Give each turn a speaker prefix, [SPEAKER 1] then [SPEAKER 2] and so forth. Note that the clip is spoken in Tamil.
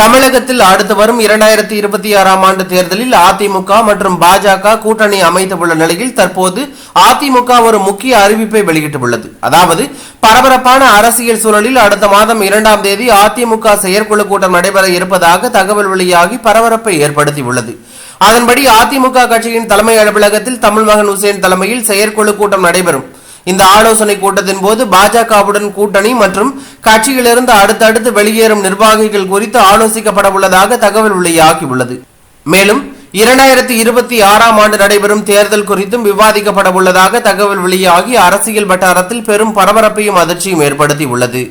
[SPEAKER 1] தமிழகத்தில் அடுத்து வரும் இரண்டாயிரத்தி இருபத்தி ஆறாம் ஆண்டு தேர்தலில் அதிமுக மற்றும் பாஜக கூட்டணி அமைத்துள்ள நிலையில் தற்போது அதிமுக ஒரு முக்கிய அறிவிப்பை வெளியிட்டுள்ளது. அதாவது பரபரப்பான அரசியல் சூழலில் அடுத்த மாதம் இரண்டாம் தேதி அதிமுக செயற்குழு கூட்டம் நடைபெற இருப்பதாக தகவல் வெளியாகி பரபரப்பை ஏற்படுத்தியுள்ளது. அதன்படி அதிமுக கட்சியின் தலைமை அலுவலகத்தில் தமிழ் மகன் உசேன் தலைமையில் செயற்குழு கூட்டம் நடைபெறும். இந்த ஆலோசனை கூட்டத்தின் போது பாஜகவுடன் கூட்டணி மற்றும் கட்சியிலிருந்து அடுத்தடுத்து வெளியேறும் நிர்வாகிகள் குறித்து ஆலோசிக்கப்பட உள்ளதாக தகவல் வெளியாகியுள்ளது மேலும் இரண்டாயிரத்தி இருபத்தி ஆறாம் ஆண்டு நடைபெறும் தேர்தல் குறித்தும் விவாதிக்கப்பட உள்ளதாக தகவல் வெளியாகி அரசியல் வட்டாரத்தில் பெரும் பரபரப்பையும் அதிர்ச்சியும் ஏற்படுத்தியுள்ளது